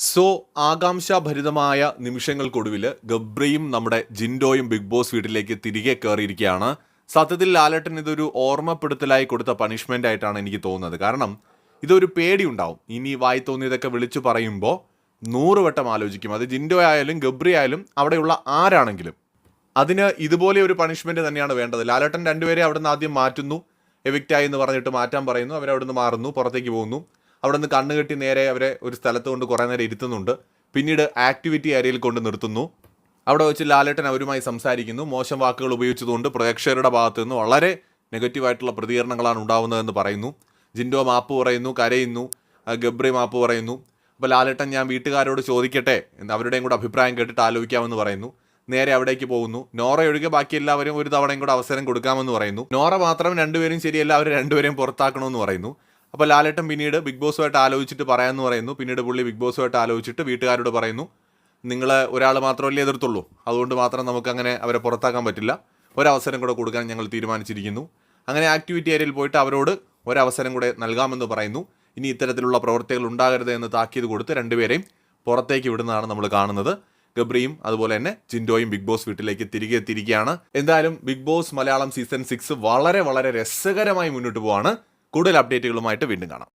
So ആകാംക്ഷാഭരിതമായ നിമിഷങ്ങൾക്കൊടുവിൽ ഗബ്രിയും നമ്മുടെ ജിൻഡോയും big boss വീട്ടിലേക്ക് തിരികെ കയറിയിരിക്കുകയാണ്. സത്യത്തിൽ ലാലട്ടൻ ഇതൊരു ഓർമ്മപ്പെടുത്തലായി കൊടുത്ത പണിഷ്മെന്റ് ആയിട്ടാണ് എനിക്ക് തോന്നുന്നത്. കാരണം ഇതൊരു പേടി ഉണ്ടാവും ഇനി വായി തോന്നിയതൊക്കെ വിളിച്ചു പറയുമ്പോൾ നൂറുവട്ടം ആലോചിക്കും. അത് ജിൻഡോ ആയാലും ഗബ്രി ആയാലും അവിടെയുള്ള ആരാണെങ്കിലും. അതിന് ഇതുപോലെ ഒരു പണിഷ്മെന്റ് തന്നെയാണ് വേണ്ടത്. ലാലട്ടൻ രണ്ടുപേരെ അവിടുന്ന് ആദ്യം മാറ്റുന്നു. എവിക്റ്റായി എന്ന് പറഞ്ഞിട്ട് മാറ്റാൻ പറയുന്നു. അവരവിടുന്ന് മാറുന്നു. പുറത്തേക്ക് പോകുന്നു. അവിടെ നിന്ന് കണ്ണുകെട്ടി നേരെ അവരെ ഒരു സ്ഥലത്ത് കൊണ്ട് കുറേ നേരം ഇരുത്തുന്നുണ്ട്. പിന്നീട് ആക്ടിവിറ്റി ഏരിയയിൽ കൊണ്ട് നിർത്തുന്നു. അവിടെ വെച്ച് ലാലേട്ടൻ അവരുമായി സംസാരിക്കുന്നു. മോശം വാക്കുകൾ ഉപയോഗിച്ചതുകൊണ്ട് പ്രേക്ഷകരുടെ ഭാഗത്തു നിന്ന് വളരെ നെഗറ്റീവായിട്ടുള്ള പ്രതികരണങ്ങളാണ് ഉണ്ടാവുന്നതെന്ന് പറയുന്നു. ജിൻഡോ മാപ്പ് പറയുന്നു കരയുന്നു ഗബ്രി മാപ്പ് പറയുന്നു. അപ്പോൾ ലാലേട്ടൻ ഞാൻ വീട്ടുകാരോട് ചോദിക്കട്ടെ എന്ന് അവരുടെയും കൂടെ അഭിപ്രായം കേട്ടിട്ട് ആലോചിക്കാമെന്ന് പറയുന്നു. നേരെ അവിടേക്ക് പോകുന്നു. നോറ ഒഴികെ ബാക്കി എല്ലാവരും ഒരു തവണയും കൂടെ അവസരം കൊടുക്കാമെന്ന് പറയുന്നു. നോറ മാത്രം രണ്ടുപേരും ശരിയല്ല അവർ രണ്ടുപേരെയും പുറത്താക്കണമെന്ന് പറയുന്നു. അപ്പോൾ ലാലേട്ടൻ പിന്നീട് ബിഗ് ബോസുമായിട്ട് ആലോചിച്ചിട്ട് പറയാമെന്ന് പറയുന്നു. പിന്നീട് പുള്ളി ബിഗ് ബോസുമായിട്ട് ആലോചിച്ചിട്ട് വീട്ടുകാരോട് പറയുന്നു. നിങ്ങൾ ഒരാൾ മാത്രമല്ലേ എതിർത്തുള്ളൂ. അതുകൊണ്ട് മാത്രം നമുക്കങ്ങനെ അവരെ പുറത്താക്കാൻ പറ്റില്ല. ഒരവസരം കൂടെ കൊടുക്കാൻ ഞങ്ങൾ തീരുമാനിച്ചിരിക്കുന്നു. അങ്ങനെ ആക്ടിവിറ്റി ഏരിയയിൽ പോയിട്ട് അവരോട് ഒരവസരം കൂടെ നൽകാമെന്ന് പറയുന്നു. ഇനി ഇത്തരത്തിലുള്ള പ്രവൃത്തികൾ ഉണ്ടാകരുത് എന്ന് താക്കീത് കൊടുത്ത് രണ്ടുപേരെയും പുറത്തേക്ക് വിടുന്നതാണ് നമ്മൾ കാണുന്നത്. ഗബ്രിയും അതുപോലെ തന്നെ ജിൻഡോയും ബിഗ് ബോസ് വീട്ടിലേക്ക് തിരികെ എത്തിയിരിക്കുകയാണ്. എന്തായാലും big boss Malayalam season six വളരെ വളരെ രസകരമായി മുന്നോട്ട് പോവാണ്. കൂടുതൽ അപ്ഡേറ്റുകളുമായിട്ട് വീണ്ടും കാണാം.